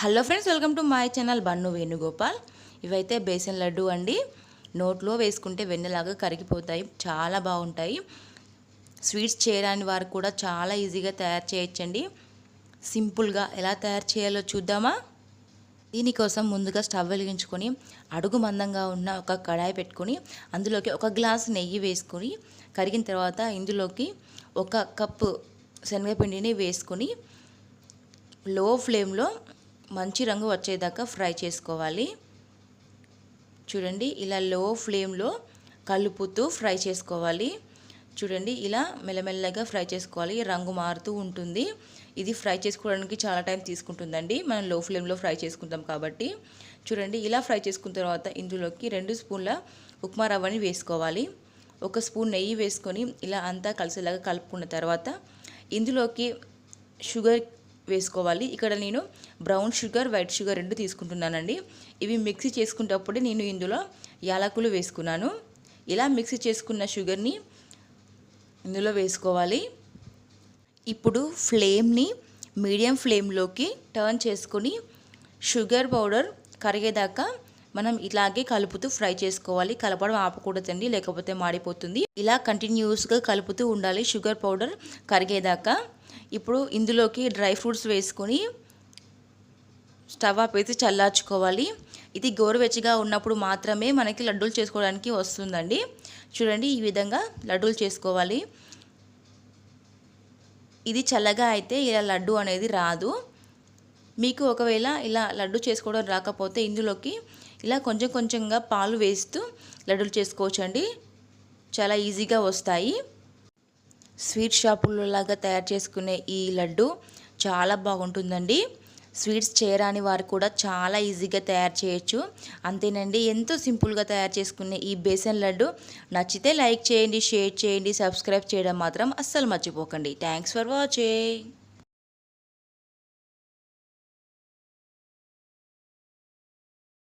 Hello friends welcome to my channel Bannu Venugopal. ఇవైతే బేసన్ లడ్డు అండి. నోట్లో వేసుకుంటే వెన్నెలాగా కరిగిపోతాయి చాలా బాగుంటాయి. స్వీట్స్ చేయరాని వారు కూడా చాలా ఈజీగా తయారు చేయొచ్చండి. సింపుల్గా ఎలా తయారు చేయాలో చూద్దామా? దీనికోసం ముందుగా స్టవ్ వెలిగించుకొని అడుగు మందంగా ఉన్న ఒక కడాయి పెట్టుకొని అందులోకి ఒక గ్లాస్ నెయ్యి వేసుకొని కరిగిన తర్వాత ఇందులోకి ఒక కప్పు శనగపిండిని వేసుకొని లో ఫ్లేమ్లో మంచి రంగు వచ్చేదాకా ఫ్రై చేసుకోవాలి. చూడండి ఇలా లో ఫ్లేమ్లో కలుపుతూ ఫ్రై చేసుకోవాలి. చూడండి ఇలా మెల్లమెల్లగా ఫ్రై చేసుకోవాలి. రంగు మారుతూ ఉంటుంది. ఇది ఫ్రై చేసుకోవడానికి చాలా టైం తీసుకుంటుందండి. మనం లో ఫ్లేమ్లో ఫ్రై చేసుకుంటాం కాబట్టి. చూడండి ఇలా ఫ్రై చేసుకున్న తర్వాత ఇందులోకి రెండు స్పూన్ల ఉప్మా రవ్వని వేసుకోవాలి. ఒక స్పూన్ నెయ్యి వేసుకొని ఇలా అంతా కలిసేలాగా కలుపుకున్న తర్వాత ఇందులోకి షుగర్ వేసుకోవాలి. ఇక్కడ నేను బ్రౌన్ షుగర్ వైట్ షుగర్ రెండు తీసుకుంటున్నానండి. ఇవి మిక్సీ చేసుకునేటప్పుడే నేను ఇందులో యాలకులు వేసుకున్నాను. ఇలా మిక్సీ చేసుకున్న షుగర్ని ఇందులో వేసుకోవాలి. ఇప్పుడు ఫ్లేమ్ని మీడియం ఫ్లేమ్లోకి టర్న్ చేసుకొని షుగర్ పౌడర్ కరిగేదాకా మనం ఇలాగే కలుపుతూ ఫ్రై చేసుకోవాలి. కలపడం ఆపకూడదండి లేకపోతే మాడిపోతుంది. ఇలా కంటిన్యూస్గా కలుపుతూ ఉండాలి షుగర్ పౌడర్ కరిగేదాకా. ఇప్పుడు ఇందులోకి డ్రై ఫ్రూట్స్ వేసుకొని స్టవ్ ఆపేసి చల్లార్చుకోవాలి. ఇది గోరువెచ్చగా ఉన్నప్పుడు మాత్రమే మనకి లడ్డూలు చేసుకోవడానికి వస్తుందండి. చూడండి ఈ విధంగా లడ్డూలు చేసుకోవాలి. ఇది చల్లగా అయితే ఇలా లడ్డు అనేది రాదు. మీకు ఒకవేళ ఇలా లడ్డు చేసుకోవడం రాకపోతే ఇందులోకి ఇలా కొంచెం కొంచెంగా పాలు వేస్తూ లడ్డూలు చేసుకోవచ్చండి. చాలా ఈజీగా వస్తాయి. స్వీట్ షాపుల్లో లాగా తయారు చేసుకునే ఈ లడ్డు చాలా బాగుంటుందండి. స్వీట్స్ చేయరాని వారు కూడా చాలా ఈజీగా తయారు చేయొచ్చు. అంతేనండి ఎంతో సింపుల్గా తయారు చేసుకునే ఈ బేసన్ లడ్డు. నచ్చితే లైక్ చేయండి షేర్ చేయండి సబ్స్క్రైబ్ చేయడం మాత్రం అస్సలు మర్చిపోకండి. Thanks for watching.